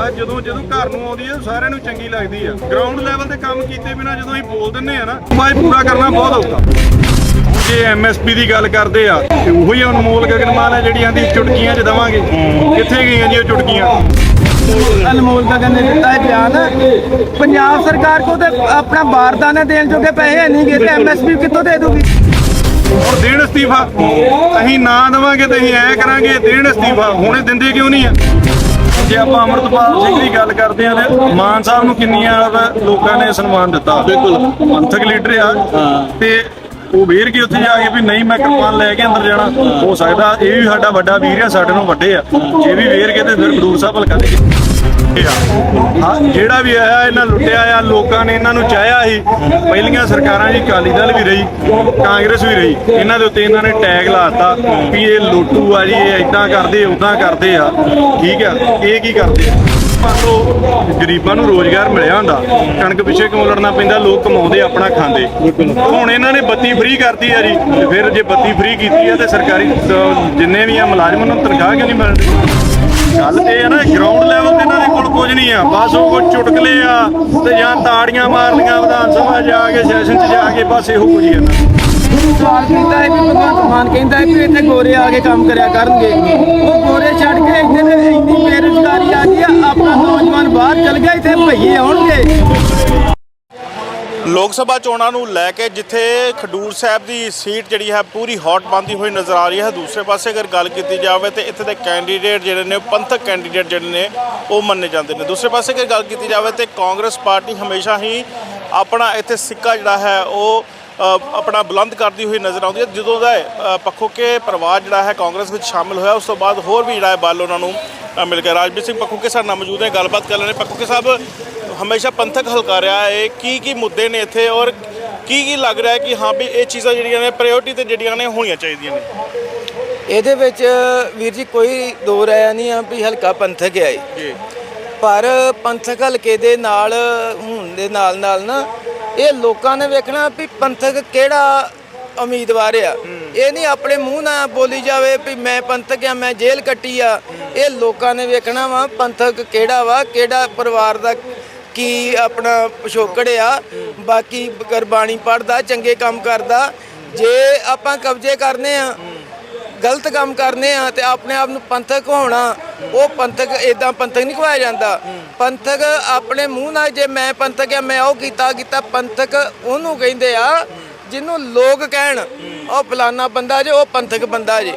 ਆ ਜਦੋਂ ਜਦੋਂ ਘਰ ਨੂੰ ਆਉਂਦੀ ਹੈ ਸਾਰਿਆਂ ਨੂੰ ਚੰਗੀ ਲੱਗਦੀ ਆ। ਗਰਾਊਂਡ ਲੈਵਲ ਤੇ ਕੰਮ ਕੀਤੇ ਬਿਨਾ ਜਦੋਂ ਅਸੀਂ ਬੋਲ ਦਿੰਨੇ ਆ ਨਾ ਬਾਈ ਪੂਰਾ ਕਰਨਾ ਬਹੁਤ ਔਖਾ। ਜੇ ਐਮਐਸਪੀ ਦੀ ਗੱਲ ਕਰਦੇ ਆ ਤੇ ਉਹੀ ਅਨਮੋਲ ਗਗਨਮਾਨ ਹੈ ਜਿਹੜੀਆਂ ਦੀ ਚੁਟਕੀਆਂ ਚ ਦਵਾਂਗੇ। ਕਿੱਥੇ ਗਈਆਂ ਜੀ ਉਹ ਚੁਟਕੀਆਂ? ਅਨਮੋਲ ਗਗਨ ਨੇ ਦਿੱਤਾ ਹੈ ਬਿਆਨ। ਪੰਜਾਬ ਸਰਕਾਰ ਕੋ ਤੇ ਆਪਣਾ ਬਾਰਦਾਨਾ ਦੇਣ ਜੋਗੇ ਪੈਸੇ ਨਹੀਂ ਗਏ ਤੇ ਐਮਐਸਪੀ ਕਿੱਥੋਂ ਦੇ ਦੂਗੀ? ਔਰ ਦੇਣ ਅਸਤੀਫਾ। ਅਸੀਂ ਨਾ ਦੇਵਾਂਗੇ ਤੇ ਅਸੀਂ ਐ ਕਰਾਂਗੇ ਦੇਣ ਅਸਤੀਫਾ। ਹੁਣੇ ਦਿੰਦੇ ਕਿਉਂ ਨਹੀਂ ਆ? ਜੇ ਆਪਾਂ ਅਮਰਤਪਾਲ ਸਿੰਘ ਦੀ ਗੱਲ ਕਰਦੇ ਆ ਤੇ ਮਾਨ ਸਾਹਿਬ ਨੂੰ ਕਿੰਨੀਆਂ ਲੋਕਾਂ ਨੇ ਸਨਮਾਨ ਦਿੱਤਾ? ਬਿਲਕੁਲ। ਪੰਥਕ ਲੀਡਰ ਆ। ਤੇ ਉਹ ਵੀਰ ਕੇ ਉੱਥੇ ਜਾ ਕੇ ਵੀ ਨਹੀਂ ਮੈਂ ਕਿਰਪਾਨ ਲੈ ਕੇ ਅੰਦਰ ਜਾਣਾ? ਹੋ। ਸਕਦਾ ਇਹ ਵੀ ਸਾਡਾ ਵੱਡਾ ਵੀਰ ਆ ਸਾਡੇ ਨੂੰ ਵੱਡੇ ਆ। ਜੇ ਵੀ ਵੀਰ ਕੇ ਤੇ ਫਿਰ ਖਡੂਰ ਸਾਹਿਬ ਹਲਕਾ ਦੇ ਆ। ਜਿਹੜਾ ਵੀ ਆਇਆ, ਇਹਨਾਂ ਲੁੱਟਿਆ ਆ, ਲੋਕਾਂ ਨੇ ਇਹਨਾਂ ਨੂੰ ਚਾਹਿਆ ਸੀ। ਪਹਿਲੀਆਂ ਸਰਕਾਰਾਂ ਜੀ, ਅਕਾਲੀ ਦਲ ਵੀ ਰਹੀ, ਕਾਂਗਰਸ ਵੀ ਰਹੀ। ਇਹਨਾਂ ਦੇ ਉੱਤੇ ਇਹਨਾਂ ਨੇ ਟੈਗ ਲਾਤਾ ਵੀ ਇਹ ਲੁੱਟੂ ਆ ਜੀ, ਇਹ ਇਦਾਂ ਕਰਦੇ ਉਦਾਂ ਕਰਦੇ ਆ। ਠੀਕ ਆ, ਇਹ ਕੀ ਕਰਦੇ ਆ? ਮੰਨ ਗਰੀਬਾਂ ਨੂੰ ਰੋਜ਼ਗਾਰ ਮਿਲਿਆ ਹੁੰਦਾ। ਕਣਕ ਪਿੱਛੇ ਕਿਉਂ ਲੜਨਾ ਪੈਂਦਾ? ਲੋਕ ਕਮਾਉਂਦੇ, ਆਪਣਾ ਖਾਂਦੇ। ਹੁਣ ਇਹਨਾਂ ਨੇ ਬੱਤੀ ਫ੍ਰੀ ਕਰਤੀ ਆ ਜੀ, ਤੇ ਫਿਰ ਜੇ ਬੱਤੀ ਫ੍ਰੀ ਕੀਤੀ ਆ, ਤੇ ਸਰਕਾਰੀ ਜਿੰਨੇ ਵੀ ਆ ਮੁਲਾਜ਼ਮਾਂ ਨੂੰ ਤਨਖਾਹ ਕਿਉਂ ਨਹੀਂ ਮਿਲਦੀ? ਗੱਲ ਇਹ ਆ ਨਾ ਗਰਾਊਂਡ ਲੈਵਲ ਤੇ ਇਹਨਾਂ ਦੇ ਕੋਲ ਕੁਝ ਨਹੀਂ ਆ। ਬਸ ਉਹ ਕੁਝ ਚੁਟਕਲੇ ਆ ਤੇ ਜਾਂ ਤਾੜੀਆਂ ਮਾਰਨੀਆਂ ਵਿਧਾਨ ਸਭਾ ਜਾ ਕੇ ਸੈਸ਼ਨ 'ਚ ਜਾ ਕੇ, ਬਸ ਇਹੋ ਕੁਝ ਹੀ ਇਹਨਾਂ ਸਵਾਲ ਕੀਤਾ ਹੈ ਵੀ ਭਗਵੰਤ ਮਾਨ ਕਹਿੰਦਾ ਹੈ ਕਿ ਇੱਥੇ ਗੋਰੇ ਆ ਕੇ ਕੰਮ ਕਰਿਆ ਕਰਨਗੇ। ਉਹ ਗੋਰੇ ਛੱਡ ਕੇ ਇੱਥੇ ਤੇ ਇੰਨੀ ਬੇਰੁਜ਼ਗਾਰੀ ਆ ਗਈ ਆ, ਆਪਣਾ ਨੌਜਵਾਨ ਬਾਹਰ ਚਲ ਗਿਆ, ਇੱਥੇ ਭਈਏ ਆਉਣਗੇ। ਲੋਕ ਸਭਾ ਚੋਣਾਂ ਨੂੰ ਲੈ ਕੇ ਜਿੱਥੇ ਖਡੂਰ ਸਾਹਿਬ ਦੀ ਸੀਟ ਜਿਹੜੀ ਹੈ ਪੂਰੀ ਹੌਟ ਬੰਦੀ ਹੋਈ ਨਜ਼ਰ ਆ ਰਹੀ ਹੈ। ਦੂਸਰੇ ਪਾਸੇ ਅਗਰ ਗੱਲ ਕੀਤੀ ਜਾਵੇ ਤੇ ਇੱਥੇ ਦੇ ਕੈਂਡੀਡੇਟ ਜਿਹੜੇ ਨੇ ਪੰਥਕ ਕੈਂਡੀਡੇਟ ਜਿਹੜੇ ਨੇ ਉਹ ਮੰਨੇ ਜਾਂਦੇ ਨੇ। ਦੂਸਰੇ ਪਾਸੇ ਅਗਰ ਗੱਲ ਕੀਤੀ ਜਾਵੇ ਤੇ ਕਾਂਗਰਸ ਪਾਰਟੀ ਹਮੇਸ਼ਾ ਹੀ ਆਪਣਾ ਇੱਥੇ ਸਿੱਕਾ ਜਿਹੜਾ ਹੈ ਉਹ ਆਪਣਾ ਬੁਲੰਦ ਕਰਦੀ ਹੋਈ ਨਜ਼ਰ ਆਉਂਦੀ ਹੈ। ਜਦੋਂ ਦਾ ਅ, ਪੱਖੋਕੇ ਪਰਿਵਾਰ ਜਿਹੜਾ ਹੈ ਕਾਂਗਰਸ ਵਿੱਚ ਸ਼ਾਮਿਲ ਹੋਇਆ ਉਸ ਤੋਂ ਬਾਅਦ ਹੋਰ ਵੀ ਜਿਹੜਾ ਹੈ ਬਲ ਉਹਨਾਂ ਨੂੰ ਮਿਲ ਗਿਆ ਰਾਜਵੀਰ ਸਿੰਘ ਪੱਖੋਕੇ ਸਾਡੇ ਨਾਲ ਮੌਜੂਦ ਹੈ ਗੱਲਬਾਤ ਕਰ ਲੈਣੇ। ਪੱਖੋਕੇ ਸਾਹਿਬ ਹਮੇਸ਼ਾ ਪੰਥਕ ਹਲਕਾ ਰਿਹਾ ਹੈ। ਕੀ ਕੀ ਮੁੱਦੇ ਨੇ ਇੱਥੇ ਔਰ ਕੀ ਕੀ ਲੱਗ ਰਿਹਾ ਹੈ ਕਿ ਹਾਂ ਵੀ ਇਹ ਚੀਜ਼ਾਂ ਜਿਹੜੀਆਂ ਨੇ ਪ੍ਰਾਇੋਰਟੀ ਤੇ ਜਿਹੜੀਆਂ ਨੇ ਹੋਣੀਆਂ ਚਾਹੀਦੀਆਂ ਨੇ? ਇਹਦੇ ਵਿੱਚ ਵੀਰ ਜੀ ਕੋਈ ਦੋ ਰਾਇ ਨਹੀਂ ਆ ਵੀ ਹਲਕਾ ਪੰਥਕ ਹੈ। ਜੀ। ਪਰ ਪੰਥਕ ਹਲਕੇ ਦੇ ਨਾਲ ਹੋਣ ਦੇ ਨਾਲ ਨਾਲ ਨਾ ਇਹ ਲੋਕਾਂ ਨੇ ਵੇਖਣਾ ਵੀ ਪੰਥਕ ਕਿਹੜਾ ਉਮੀਦਵਾਰ ਆ। ਇਹ ਨਹੀਂ ਆਪਣੇ ਮੂੰਹ ਨਾਲ ਬੋਲੀ ਜਾਵੇ ਵੀ ਮੈਂ ਪੰਥਕ ਆ ਮੈਂ ਜੇਲ੍ਹ ਕੱਟੀ ਆ। ਇਹ ਲੋਕਾਂ ਨੇ ਵੇਖਣਾ ਵਾ ਪੰਥਕ ਕਿਹੜਾ ਵਾ ਕਿਹੜਾ ਪਰਿਵਾਰ ਦਾ ਕੀ ਆਪਣਾ ਪਿਛੋਕੜ ਆ, ਬਾਕੀ ਗੁਰਬਾਣੀ ਪੜਦਾ ਚੰਗੇ ਕੰਮ ਕਰਦਾ। ਜੇ ਆਪਾਂ ਕਬਜ਼ੇ ਕਰਨੇ ਆ, ਗਲਤ ਕੰਮ ਕਰਨੇ ਆ ਤੇ ਆਪਣੇ ਆਪ ਨੂੰ ਪੰਥਕ ਹੋਣਾ, ਉਹ ਪੰਥਕ ਇਦਾਂ ਪੰਥਕ ਨਹੀਂ ਕਹਾਇਆ ਜਾਂਦਾ। ਪੰਥਕ ਆਪਣੇ ਮੂੰਹ ਨਾਲ ਜੇ ਮੈਂ ਪੰਥਕ ਆ, ਮੈਂ ਉਹ ਕੀਤਾ ਕੀਤਾ ਪੰਥਕ ਉਹਨੂੰ ਕਹਿੰਦੇ ਆ, ਜਿਹਨੂੰ ਲੋਕ ਕਹਿਣ, ਉਹ ਫਲਾਨਾ ਬੰਦਾ ਜੇ, ਉਹ ਪੰਥਕ ਬੰਦਾ ਜੇ।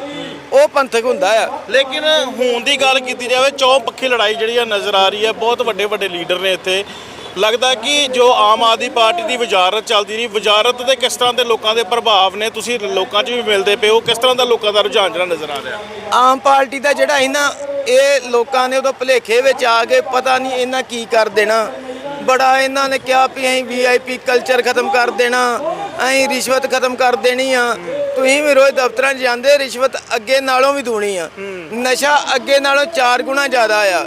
ਉਹ ਪੰਥਕ ਹੁੰਦਾ ਆ। ਲੇਕਿਨ ਹੁਣ ਦੀ ਗੱਲ ਕੀਤੀ ਜਾਵੇ ਚੌ ਪੱਖੀ ਲੜਾਈ ਜਿਹੜੀ ਆ ਨਜ਼ਰ ਆ ਰਹੀ ਹੈ ਬਹੁਤ ਵੱਡੇ ਵੱਡੇ ਲੀਡਰ ਨੇ ਇੱਥੇ। ਲੱਗਦਾ ਕਿ ਜੋ ਆਮ ਆਦਮੀ ਪਾਰਟੀ ਦੀ ਵਜ਼ਾਰਤ ਚੱਲਦੀ ਰਹੀ ਵਜ਼ਾਰਤ ਦੇ ਕਿਸ ਤਰ੍ਹਾਂ ਦੇ ਲੋਕਾਂ ਦੇ ਪ੍ਰਭਾਵ ਨੇ ਤੁਸੀਂ ਲੋਕਾਂ 'ਚ ਵੀ ਮਿਲਦੇ ਪਏ ਹੋ ਕਿਸ ਤਰ੍ਹਾਂ ਦਾ ਲੋਕਾਂ ਦਾ ਰੁਝਾਨ ਜਿਹੜਾ ਨਜ਼ਰ ਆ ਰਿਹਾ? ਆਮ ਪਾਰਟੀ ਦਾ ਜਿਹੜਾ ਸੀ ਨਾ ਇਹ ਲੋਕਾਂ ਨੇ ਉਦੋਂ ਭੁਲੇਖੇ ਵਿੱਚ ਆ ਕੇ ਪਤਾ ਨਹੀਂ ਇਹਨਾਂ ਕੀ ਕਰ ਦੇਣਾ। ਬੜਾ ਇਹਨਾਂ ਨੇ ਕਿਹਾ ਵੀ ਅਸੀਂ ਵੀਆਈਪੀ ਕਲਚਰ ਖਤਮ ਕਰ ਦੇਣਾ ਅਸੀਂ ਰਿਸ਼ਵਤ ਖਤਮ ਕਰ ਦੇਣੀ ਆ। ਤੁਸੀਂ ਵੀ ਰੋਜ਼ ਦਫ਼ਤਰਾਂ 'ਚ ਜਾਂਦੇ ਰਿਸ਼ਵਤ ਅੱਗੇ ਨਾਲੋਂ ਵੀ ਦੂਣੀ ਆ। ਨਸ਼ਾ ਅੱਗੇ ਨਾਲੋਂ 4 ਗੁਣਾ ਜ਼ਿਆਦਾ ਆ।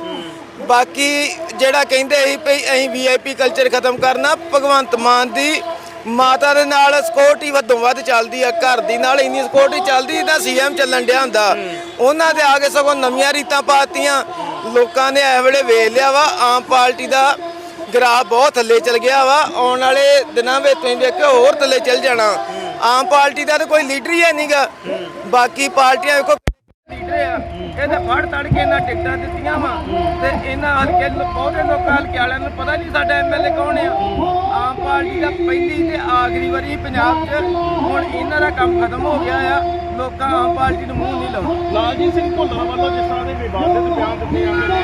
ਬਾਕੀ ਜਿਹੜਾ ਕਹਿੰਦੇ ਸੀ ਵੀ ਅਸੀਂ ਵੀਆਈਪੀ ਕਲਚਰ ਖਤਮ ਕਰਨਾ ਭਗਵੰਤ ਮਾਨ ਦੀ ਮਾਤਾ ਦੇ ਨਾਲ ਸਿਕਿਉਰਿਟੀ ਵੱਧੋਂ ਵੱਧ ਚੱਲਦੀ ਆ ਘਰ ਦੀ ਨਾਲ ਇੰਨੀ ਸਿਕਿਉਰਿਟੀ ਚੱਲਦੀ ਤਾਂ ਸੀਐਮ ਚੱਲਣ ਡਿਆ ਹੁੰਦਾ। ਉਹਨਾਂ ਦੇ ਆ ਕੇ ਸਗੋਂ ਨਵੀਆਂ ਰੀਤਾਂ ਪਾਤੀਆਂ। ਲੋਕਾਂ ਨੇ ਇਹ ਵੇਲੇ ਵੇਖ ਲਿਆ ਵਾ ਆਮ ਪਾਰਟੀ ਦਾ ਗ੍ਰਾਫ ਬਹੁਤ ਥੱਲੇ ਚਲ ਗਿਆ ਵਾ। ਆਉਣ ਵਾਲੇ ਦਿਨਾਂ ਵਿੱਚ ਤੁਸੀਂ ਵੇਖਿਓ ਹੋਰ ਥੱਲੇ ਚਲ ਜਾਣਾ। ਆਮ ਪਾਰਟੀ ਦਾ ਤਾਂ ਕੋਈ ਲੀਡਰ ਹੀ ਹੈ ਨਹੀਂਗਾ ਬਾਕੀ ਪਾਰਟੀਆਂ ਵੇਖੋ ਲੀਡਰ ਆ। ਇਹਦੇ ਫੜ ਤੜ ਕੇ ਇਹਨਾਂ ਟਿਕਟਾਂ ਦਿੱਤੀਆਂ ਵਾ। ਤੇ ਇਹਨਾਂ ਹਲਕੇ ਨੂੰ ਬਹੁਤੇ ਲੋਕਾਂ ਹਲਕੇ ਵਾਲਿਆਂ ਨੂੰ ਪਤਾ ਨਹੀਂ ਸਾਡਾ ਐਮਐਲਏ ਕੌਣ ਆ। ਆਮ ਪਾਰਟੀ ਦਾ ਪਹਿਲੀ ਤੇ ਆਖਰੀ ਵਾਰੀ ਪੰਜਾਬ 'ਚ ਹੁਣ ਇਹਨਾਂ ਦਾ ਕੰਮ ਖਤਮ ਹੋ ਗਿਆ ਆ। ਲੋਕਾਂ ਆਮ ਪਾਰਟੀ ਨੂੰ ਮੂੰਹ ਨਹੀਂ ਲਾਉਣਾ ਲਾਲਜੀਤ ਸਿੰਘ ਭੁੱਲਰ ਵੱਲੋਂ ਜਿਸ ਤਰ੍ਹਾਂ ਦੇ ਵਿਵਾਦਿਤ ਬਿਆਨ ਦਿੱਤੇ ਜਾਂਦੇ ਨੇ